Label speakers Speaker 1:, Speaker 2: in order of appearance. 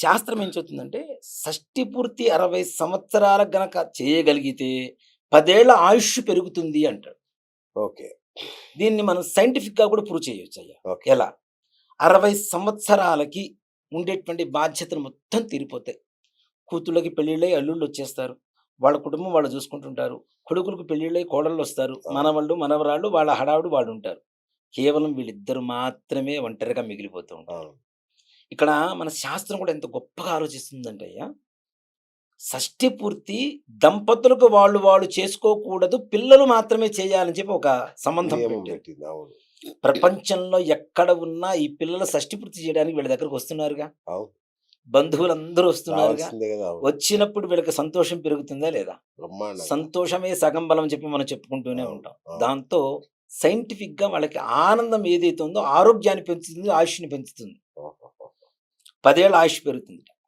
Speaker 1: శాస్త్రం ఏం చెప్తుందంటే షష్టి పూర్తి అరవై సంవత్సరాల గనక చేయగలిగితే పదేళ్ళ ఆయుష్ పెరుగుతుంది అంటాడు.
Speaker 2: ఓకే.
Speaker 1: దీన్ని మనం scientific గా కూడా ప్రూవ్ చేయొచ్చు అయ్యా
Speaker 2: ఓకే.
Speaker 1: ఎలా? అరవై సంవత్సరాలకి ఉండేటువంటి బాధ్యతలు మొత్తం తీరిపోతాయి. కూతుళ్ళకి పెళ్ళిళ్ళై అల్లుళ్ళు వచ్చేస్తారు. వాళ్ళ కుటుంబం వాళ్ళు చూసుకుంటుంటారు. కొడుకులకు పెళ్ళిళ్ళై కోడళ్ళు వస్తారు. మనవాళ్ళు మనవరాళ్ళు వాళ్ళ హడావుడు వాళ్ళు ఉంటారు. కేవలం వీళ్ళిద్దరు మాత్రమే ఒంటరిగా మిగిలిపోతూ ఉంటారు. ఇక్కడ మన శాస్త్రం కూడా ఎంత గొప్పగా ఆలోచిస్తుందంటే అయ్యా షష్ఠి పూర్తి దంపతులకు వాళ్ళు వాళ్ళు చేసుకోకూడదు పిల్లలు మాత్రమే చేయాలని చెప్పి ఒక సంబంధం
Speaker 2: పెట్టింది.
Speaker 1: ప్రపంచంలో ఎక్కడ ఉన్నా ఈ పిల్లల షష్ఠి పూర్తి చేయడానికి వీళ్ళ దగ్గరకు వస్తున్నారుగా. బంధువులందరూ వస్తున్నారుగా.
Speaker 2: అవును.
Speaker 1: వచ్చినప్పుడు వీళ్ళకి సంతోషం పెరుగుతుందా లేదా? సంతోషమే సగం బలం అని చెప్పి మనం చెప్పుకుంటూనే ఉంటాం. దాంతో సైంటిఫిక్గా వాళ్ళకి ఆనందం ఏదైతే ఉందో ఆరోగ్యాన్ని పెంచుతుంది ఆయుష్ని పెంచుతుంది. పదేళ్ళ ఆయుష్ పెరుగుతుంది.